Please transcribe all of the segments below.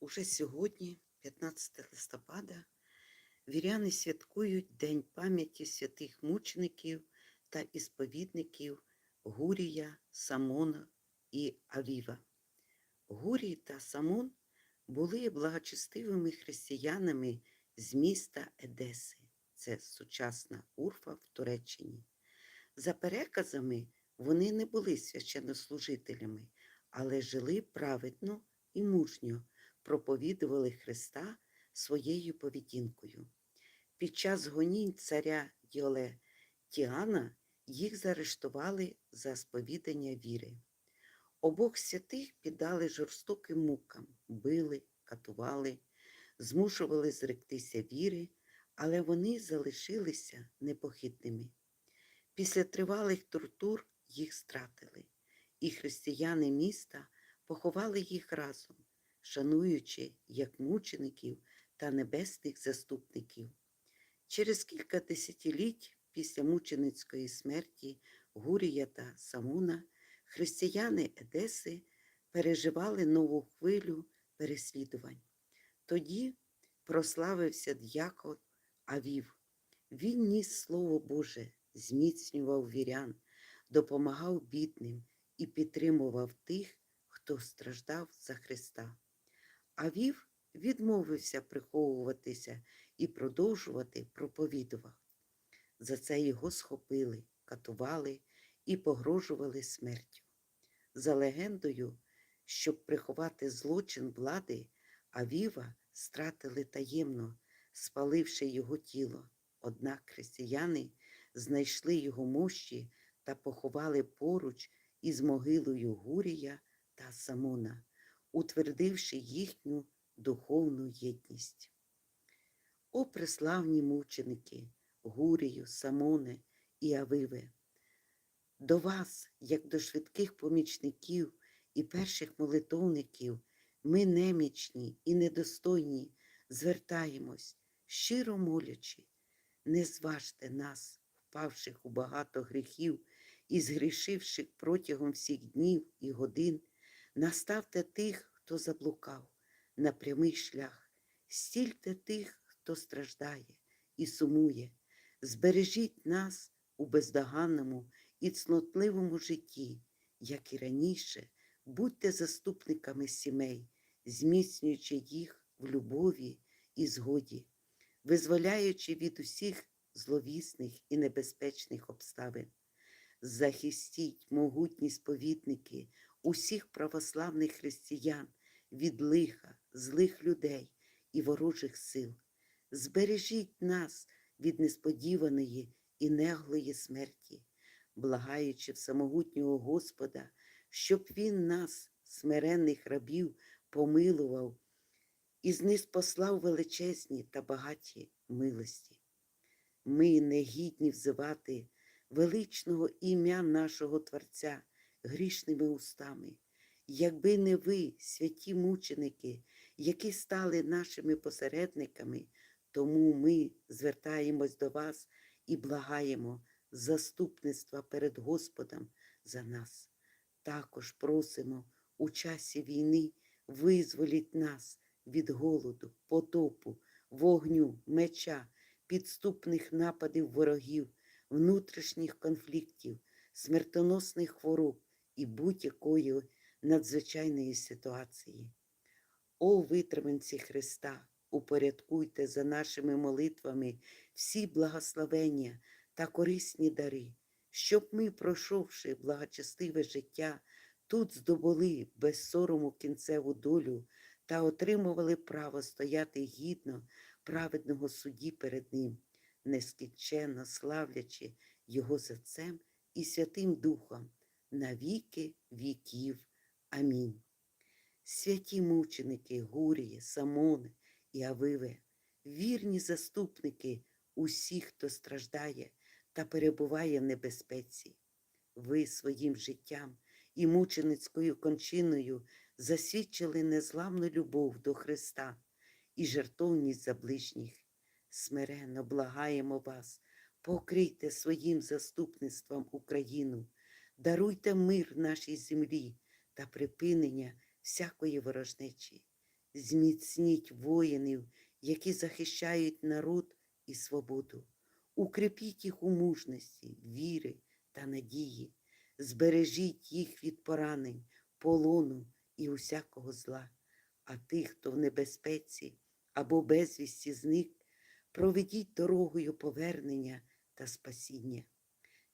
Уже сьогодні, 15 листопада, віряни святкують День пам'яті святих мучеників та ісповідників Гурія, Самона і Авіва. Гурій та Самон були благочестивими християнами з міста Едеси, це сучасна Урфа в Туреччині. За переказами, вони не були священнослужителями, але жили праведно і мужньо, проповідували Христа своєю поведінкою. Під час гонінь царя Діоле Тіана їх заарештували за сповідання віри. Обох святих піддали жорстоким мукам, били, катували, змушували зректися віри, але вони залишилися непохитними. Після тривалих тортур їх стратили, і християни міста поховали їх разом, шануючи як мучеників та небесних заступників. Через кілька десятиліть після мученицької смерті Гурія та Самуна християни Едеси переживали нову хвилю переслідувань. Тоді прославився д'якон Авів. Він ніс Слово Боже, зміцнював вірян, допомагав бідним і підтримував тих, хто страждав за Христа. Авів відмовився приховуватися і продовжувати проповідував. За це його схопили, катували і погрожували смертю. За легендою, щоб приховати злочин влади, Авіва стратили таємно, спаливши його тіло. Однак християни знайшли його мощі та поховали поруч із могилою Гурія та Самона, утвердивши їхню духовну єдність. О преславні мученики, Гурію, Самоне і Авиве! До вас, як до швидких помічників і перших молитовників, ми немічні і недостойні звертаємось, щиро молячи, не зважте нас, впавших у багато гріхів і згрішивших протягом всіх днів і годин, наставте тих, хто заблукав, на прямий шлях, стільте тих, хто страждає і сумує, збережіть нас у бездоганному і цнотливому житті, як і раніше, будьте заступниками сімей, зміцнюючи їх в любові і згоді, визволяючи від усіх зловісних і небезпечних обставин. Захистіть могутні сповідники усіх православних християн від лиха, злих людей і ворожих сил. Збережіть нас від несподіваної і неглої смерті, благаючи всемогутнього Господа, щоб Він нас, смиренних рабів, помилував і знизпослав величезні та багаті милості. Ми не гідні взивати величного ім'я нашого Творця грішними устами, якби не ви, святі мученики, які стали нашими посередниками, тому ми звертаємось до вас і благаємо заступництва перед Господом за нас. Також просимо у часі війни визволіть нас від голоду, потопу, вогню, меча, підступних нападів ворогів, внутрішніх конфліктів, смертоносних хвороб і будь-якої надзвичайної ситуації. О витриманці Христа, упорядкуйте за нашими молитвами всі благословення та корисні дари, щоб ми, пройшовши благочестиве життя, тут здобули без сорому кінцеву долю та отримували право стояти гідно праведного судді перед Ним, нескінченно славлячи Його за Отцем і Святим Духом на віки віків. Амінь. Святі мученики, Гурії, Самони і Авиве, вірні заступники усіх, хто страждає та перебуває в небезпеці. Ви своїм життям і мученицькою кончиною засвідчили незламну любов до Христа і жертовність за ближніх. Смиренно благаємо вас, покрийте своїм заступництвом Україну, даруйте мир нашій землі та припинення всякої ворожнечі. зміцніть воїнів, які захищають народ і свободу. Укріпіть їх у мужності, віри та надії, збережіть їх від поранень, полону і усякого зла. А тих, хто в небезпеці або безвісті зник, проведіть дорогою повернення та спасіння.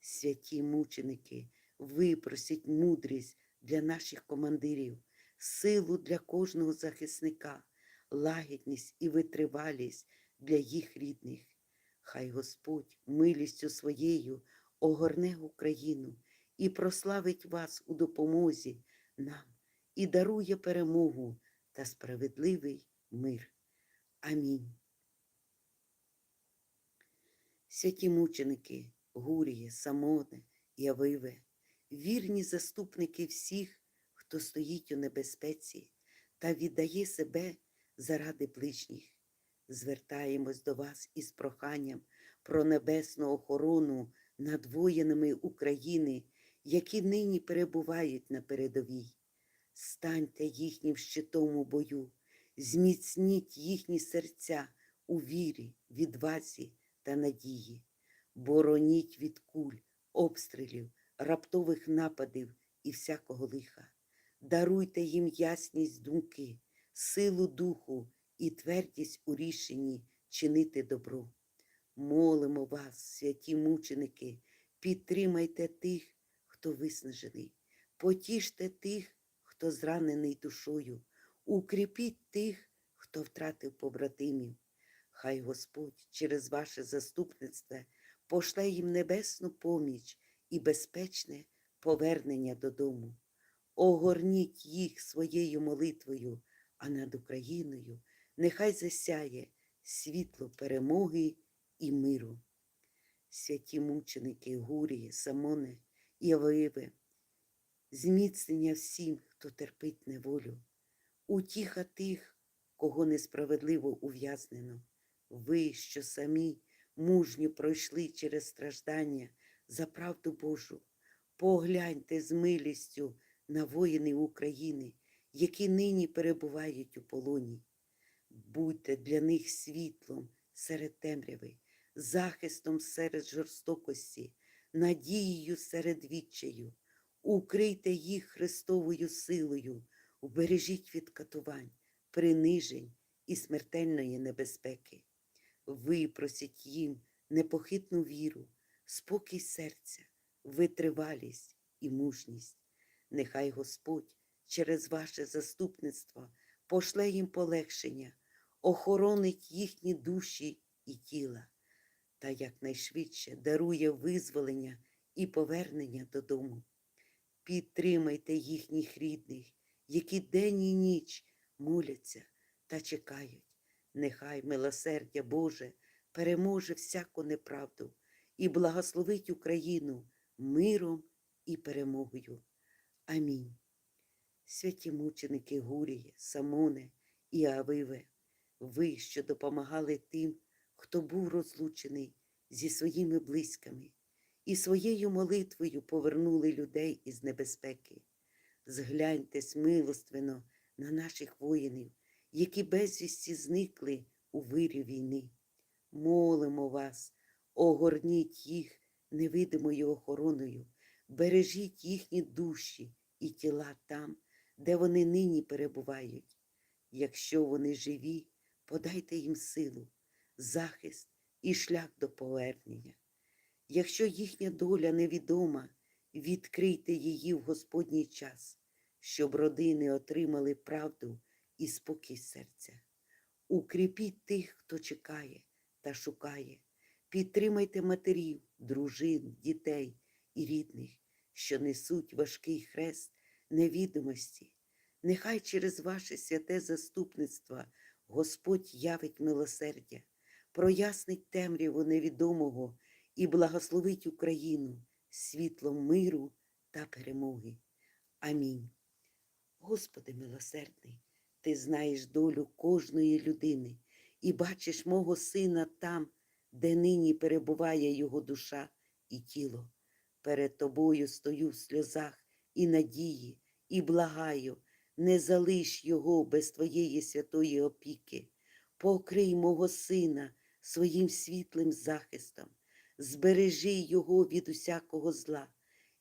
Святі мученики, випросіть мудрість для наших командирів, силу для кожного захисника, лагідність і витривалість для їх рідних. Хай Господь милістю своєю огорне Україну і прославить вас у допомозі нам і дарує перемогу та справедливий мир. Амінь. Святі мученики, Гуріє, Самоне і Авиве, вірні заступники всіх, хто стоїть у небезпеці та віддає себе заради ближніх. Звертаємось до вас із проханням про небесну охорону над воїнами України, які нині перебувають на передовій. Станьте їхнім щитом у бою, зміцніть їхні серця у вірі, відвазі та надії. Бороніть від куль, обстрілів, раптових нападів і всякого лиха. Даруйте їм ясність думки, силу духу і твердість у рішенні чинити добро. Молимо вас, святі мученики, підтримайте тих, хто виснажений, потіште тих, хто зранений душою, укріпіть тих, хто втратив побратимів. Хай Господь через ваше заступництво пошле їм небесну поміч і безпечне повернення додому. Огорніть їх своєю молитвою, а над Україною нехай засяє світло перемоги і миру. Святі мученики Гурії, Самоне і Авоєве, зміцнення всім, хто терпить неволю, утіха тих, кого несправедливо ув'язнено. Ви, що самі мужньо пройшли через страждання за правду Божу, погляньте з милістю на воїни України, які нині перебувають у полоні. Будьте для них світлом серед темряви, захистом серед жорстокості, надією серед відчаю. Укрийте їх Христовою силою, убережіть від катувань, принижень і смертельної небезпеки. Випросіть їм непохитну віру, спокій серця, витривалість і мужність. Нехай Господь через ваше заступництво пошле їм полегшення, охоронить їхні душі і тіла, та якнайшвидше дарує визволення і повернення додому. Підтримайте їхніх рідних, які день і ніч моляться та чекають. Нехай милосердя Боже переможе всяку неправду і благословить Україну миром і перемогою. Амінь. Святі мученики Гурії, Самоне і Авиве, ви, що допомагали тим, хто був розлучений зі своїми близькими, і своєю молитвою повернули людей із небезпеки. Згляньтесь милоственно на наших воїнів, які безвісті зникли у вирі війни. Молимо вас, огорніть їх невидимою охороною, бережіть їхні душі і тіла там, де вони нині перебувають. Якщо вони живі, подайте їм силу, захист і шлях до повернення. Якщо їхня доля невідома, відкрийте її в Господній час, щоб родини отримали правду і спокій серця. Укріпіть тих, хто чекає та шукає, підтримайте матерів, дружин, дітей і рідних, що несуть важкий хрест невідомості. Нехай через ваше святе заступництво Господь явить милосердя, прояснить темряву невідомого і благословить Україну світлом миру та перемоги. Амінь. Господи милосердний, Ти знаєш долю кожної людини і бачиш мого сина там, де нині перебуває його душа і тіло. Перед тобою стою в сльозах і надії, і благаю, не залиш його без твоєї святої опіки. Покрий мого сина своїм світлим захистом, збережи його від усякого зла,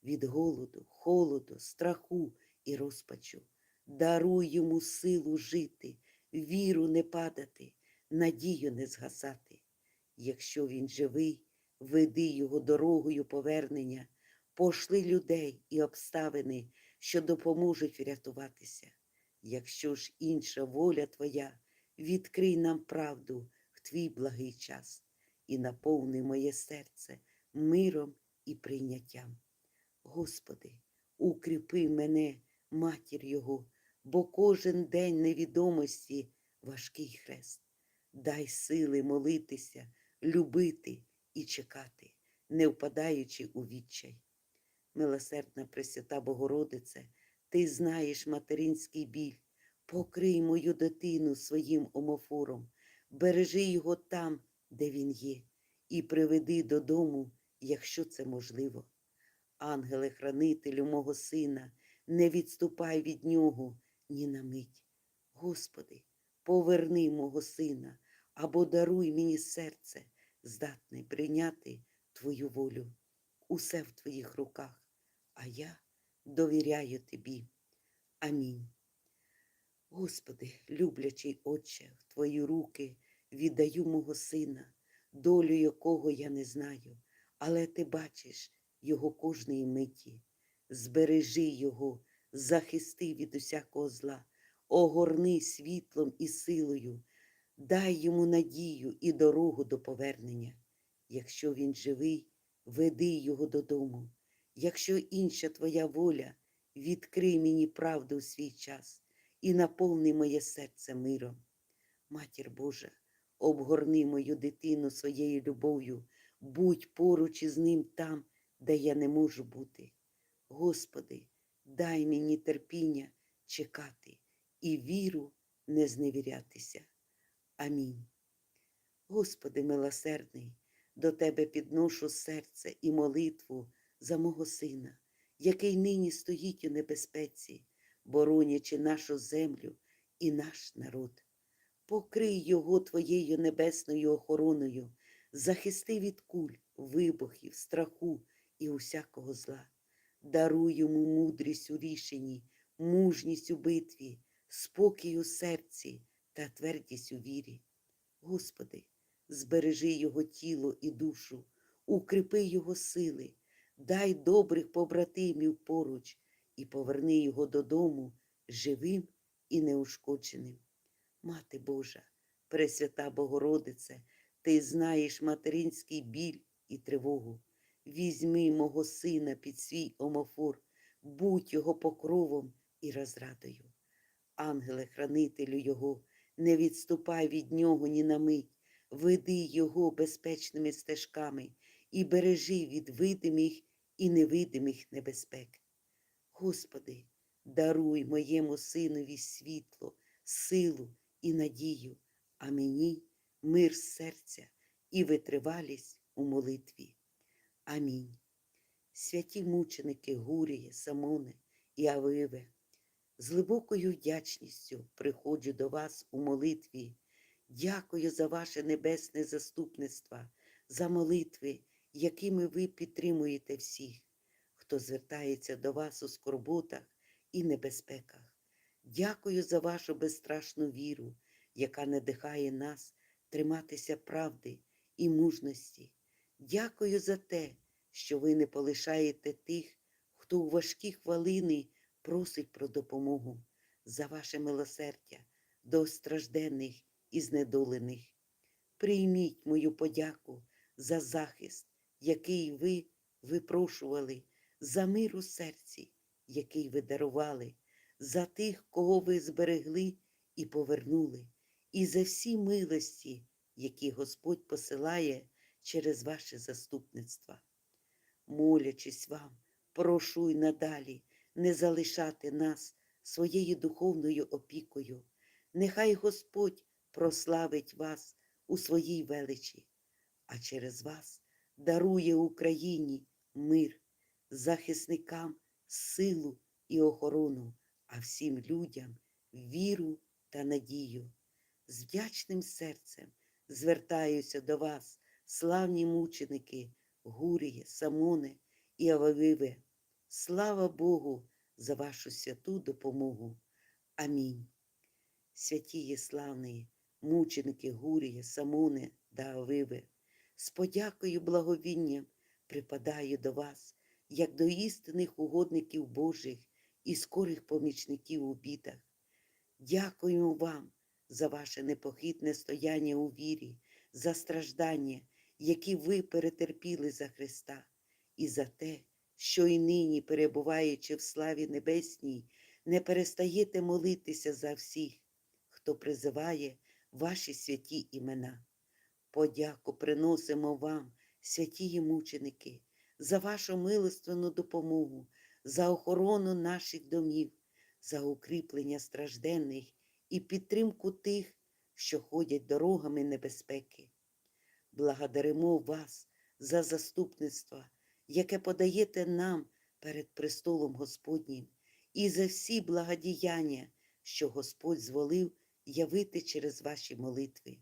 від голоду, холоду, страху і розпачу. Даруй йому силу жити, віру не падати, надію не згасати. Якщо він живий, веди його дорогою повернення, пошли людей і обставини, що допоможуть врятуватися. Якщо ж інша воля твоя, відкрий нам правду в твій благий час і наповни моє серце миром і прийняттям. Господи, укріпи мене, матір Його, бо кожен день невідомості важкий хрест. Дай сили молитися, любити і чекати, не впадаючи у відчай. Милосердна Пресвята Богородице, ти знаєш материнський біль, покрий мою дитину своїм омофором, бережи його там, де він є, і приведи додому, якщо це можливо. Ангеле, хранителю мого сина, не відступай від нього ні на мить. Господи, поверни мого сина або даруй мені серце, здатне прийняти Твою волю. Усе в Твоїх руках, а я довіряю Тобі. Амінь. Господи, люблячий Отче, в Твої руки віддаю мого сина, долю якого я не знаю, але Ти бачиш його кожної миті. Збережи його, захисти від усякого зла, огорни світлом і силою, дай йому надію і дорогу до повернення. Якщо він живий, веди його додому. Якщо інша твоя воля, відкрий мені правду у свій час і наповни моє серце миром. Матір Божа, обгорни мою дитину своєю любов'ю, будь поруч із ним там, де я не можу бути. Господи, дай мені терпіння чекати і віру не зневірятися. Амінь. Господи милосердний, до Тебе підношу серце і молитву за мого сина, який нині стоїть у небезпеці, боронячи нашу землю і наш народ. Покрий його Твоєю небесною охороною, захисти від куль, вибухів, страху і усякого зла. Даруй йому мудрість у рішенні, мужність у битві, спокій у серці та твердість у вірі. Господи, збережи його тіло і душу, укріпи його сили, дай добрих побратимів поруч і поверни його додому живим і неушкодженим. Мати Божа, Пресвята Богородице, ти знаєш материнський біль і тривогу. Візьми мого сина під свій омофор, будь його покровом і розрадою. Ангеле, хранителю його, не відступай від нього ні на мить, веди його безпечними стежками і бережи від видимих і невидимих небезпек. Господи, даруй моєму синові світло, силу і надію, а мені мир серця і витривалість у молитві. Амінь. Святі мученики Гурії, Самоне і Авиве, з глибокою вдячністю приходжу до вас у молитві. Дякую за ваше небесне заступництво, за молитви, якими ви підтримуєте всіх, хто звертається до вас у скорботах і небезпеках. Дякую за вашу безстрашну віру, яка надихає нас триматися правди і мужності. Дякую за те, що ви не полишаєте тих, хто у важкі хвилини просить про допомогу, за ваше милосердя до стражденних і знедолених. Прийміть мою подяку за захист, який ви випрошували, за мир у серці, який ви дарували, за тих, кого ви зберегли і повернули, і за всі милості, які Господь посилає через ваше заступництво. Молячись вам, прошу й надалі не залишати нас своєю духовною опікою. Нехай Господь прославить вас у своїй величі, а через вас дарує Україні мир, захисникам силу і охорону, а всім людям віру та надію. З вдячним серцем звертаюся до вас, славні мученики, Гурії, Самоне і Ававиве. Слава Богу за вашу святу допомогу. Амінь. Святі є славні мученики Гурія, Самоне та Авиве, з подякою благовінням припадаю до вас, як до істинних угодників Божих і скорих помічників у бідах. Дякуємо вам за ваше непохитне стояння у вірі, за страждання, які ви перетерпіли за Христа, і за те, що і нині, перебуваючи в славі небесній, не перестаєте молитися за всіх, хто призиває ваші святі імена. Подяку приносимо вам, святі мученики, за вашу милостивну допомогу, за охорону наших домів, за укріплення стражденних і підтримку тих, що ходять дорогами небезпеки. Благодаримо вас за заступництво, яке подаєте нам перед престолом Господнім, і за всі благодіяння, що Господь зволив явити через ваші молитви.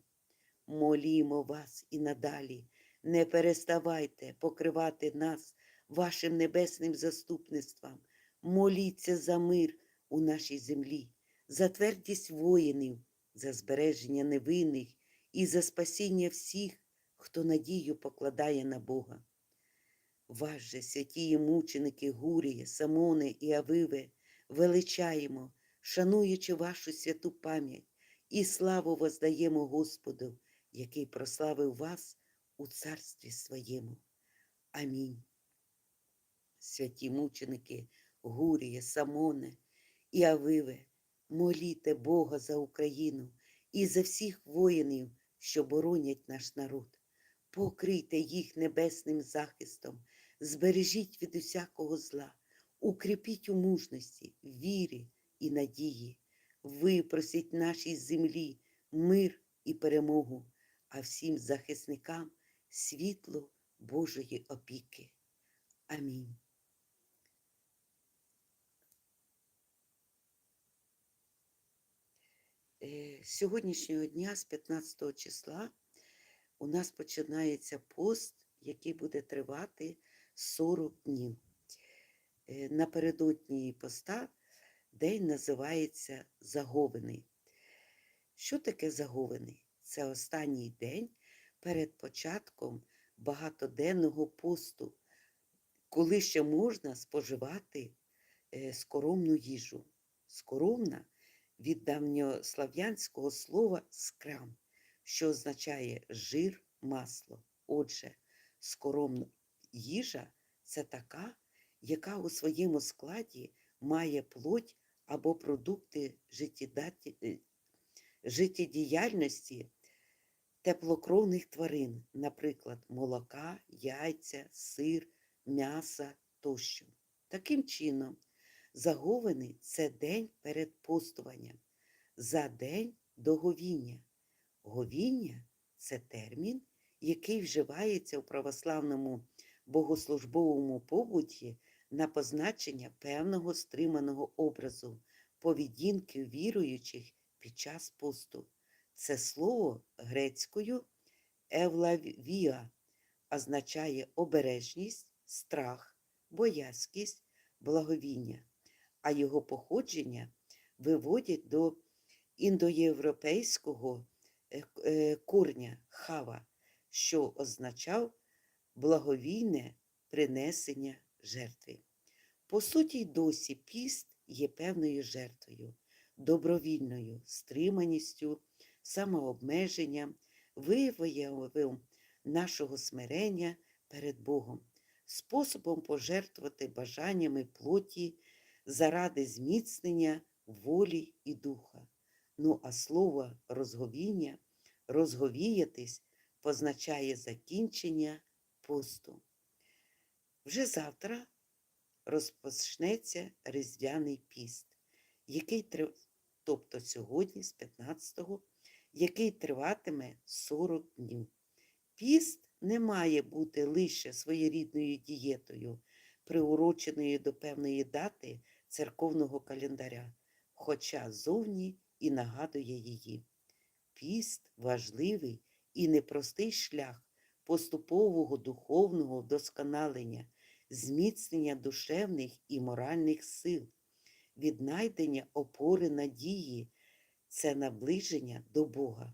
Молімо вас і надалі, не переставайте покривати нас вашим небесним заступництвом. Моліться за мир у нашій землі, за твердість воїнів, за збереження невинних і за спасіння всіх, хто надію покладає на Бога. Вас же, святії мученики Гурія, Самони і Авиве, величаємо, шануючи вашу святу пам'ять, і славу воздаємо Господу, який прославив вас у царстві своєму. Амінь. Святі мученики Гурія, Самоне і Авиве, моліте Бога за Україну і за всіх воїнів, що боронять наш народ. Покрийте їх небесним захистом, збережіть від усякого зла, укріпіть у мужності, вірі і надії, випросіть нашій землі мир і перемогу, а всім захисникам світло Божої опіки. Амінь. Е, Сьогоднішнього дня, з 15 числа, у нас починається пост, який буде тривати 40 днів. Е, Напередодні поста день називається Заговений. Що таке заговений? Це останній день перед початком багатоденного посту, коли ще можна споживати е, скоромну їжу. Скоромна від давньослав'янського слова скрам, що означає жир, масло. Отже, скоромна їжа це така, яка у своєму складі має плоть або продукти е, життєдіяльності теплокровних тварин, наприклад, молока, яйця, сир, м'яса тощо. Таким чином, заговений це день перед постуванням, за день до говіння. Говіння це термін, який вживається у православному богослужбовому побуті на позначення певного стриманого образу поведінки віруючих під час посту. Це слово грецькою евлавія означає обережність, страх, боязкість, благовіння, а його походження виводять до індоєвропейського е, е, корня хава, що означав благовійне принесення жертви. По суті, й досі піст є певною жертвою, добровільною стриманістю, самообмеженням, виявом нашого смирення перед Богом, способом пожертвувати бажаннями плоті заради зміцнення волі і духа. Ну, а слово розговіння, розговіятись позначає закінчення посту. Вже завтра розпочнеться Різдвяний піст, який тобто сьогодні, з 15-го, який триватиме 40 днів. Піст не має бути лише своєрідною дієтою, приуроченою до певної дати церковного календаря. хоча зовні і нагадує її. Піст важливий і непростий шлях поступового духовного вдосконалення, зміцнення душевних і моральних сил, віднайдення опори надії це наближення до Бога.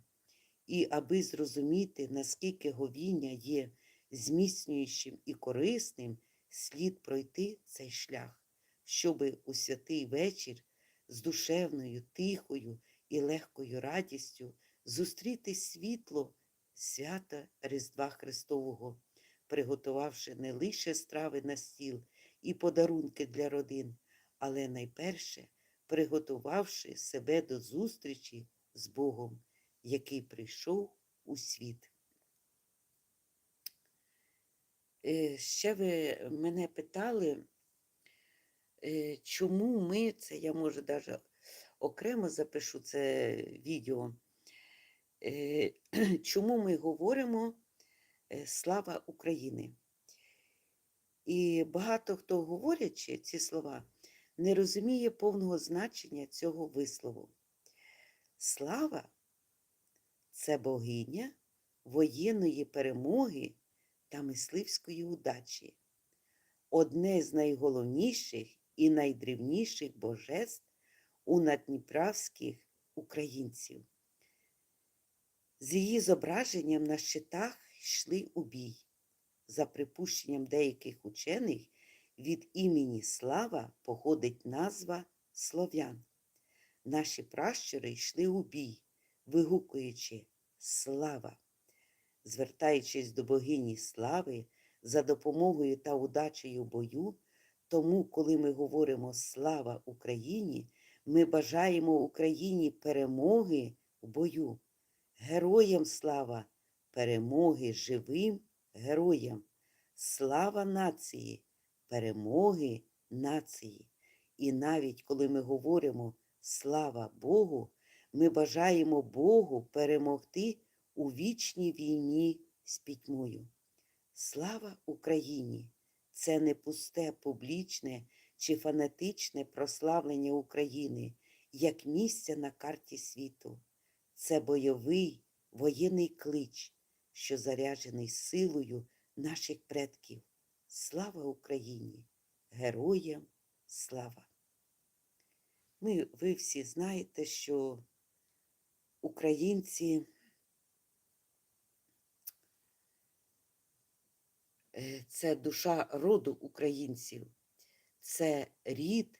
І аби зрозуміти, наскільки говіння є зміцнюючим і корисним, слід пройти цей шлях, щоби у святий вечір з душевною, тихою і легкою радістю зустріти світло свята Різдва Христового, приготувавши не лише страви на стіл і подарунки для родин, але найперше приготувавши себе до зустрічі з Богом, який прийшов у світ. Е, Ще ви мене питали, е, чому ми, це я може навіть окремо запишу це відео, чому ми говоримо е, Слава України. І багато хто говорячи ці слова, не розуміє повного значення цього вислову. Слава це богиня воєнної перемоги та мисливської удачі, одне з найголовніших і найдрівніших божеств у надніправських українців. З її зображенням на щитах йшли у бій. За припущенням деяких учених, від імені Слава походить назва слов'ян. Наші пращури йшли у бій, вигукуючи Слава. Звертаючись до богині слави за допомогою та удачею бою, тому, коли ми говоримо Слава Україні, ми бажаємо Україні перемоги в бою. Героям слава, перемоги живим героям, слава нації, перемоги нації. І навіть коли ми говоримо слава Богу, ми бажаємо Богу перемогти у вічній війні з пітьмою. Слава Україні! Це не пусте публічне чи фанатичне прославлення України як місця на карті світу. Це бойовий воєнний клич, що заряджений силою наших предків. Слава Україні! Героям слава! Ми, ви всі знаєте, що українці е, це душа роду українців, це рід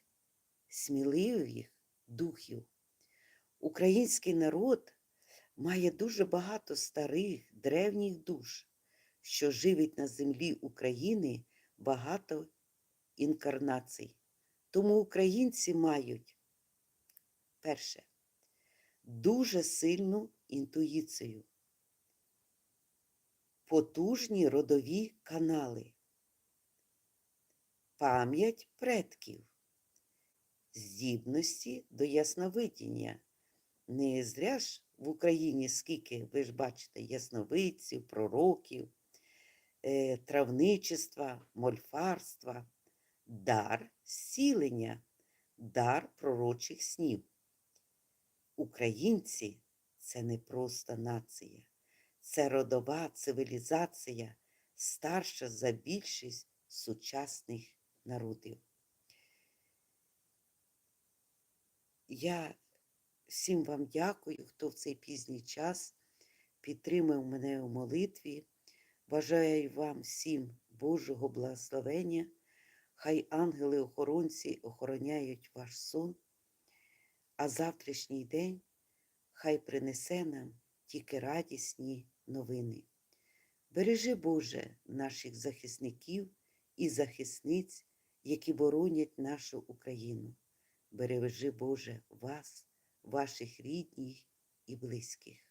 сміливих духів. Український народ має дуже багато старих древніх душ, що живить на землі України багато інкарнацій. Тому українці мають перше дуже сильну інтуїцію, потужні родові канали, пам'ять предків, здібності до ясновидіння. Не зря ж в Україні скільки, ви ж бачите, ясновидців, пророків, е, травничества, мольфарства, дар зцілення, дар пророчих снів. Українці це не просто нація, це родова цивілізація, старша за більшість сучасних народів. Я всім вам дякую, хто в цей пізній час підтримав мене у молитві. Бажаю вам всім Божого благословення. Хай ангели-охоронці охороняють ваш сон, а завтрашній день хай принесе нам тільки радісні новини. Бережи Боже наших захисників і захисниць, які боронять нашу Україну. Бережи Боже вас, ваших рідних і близьких.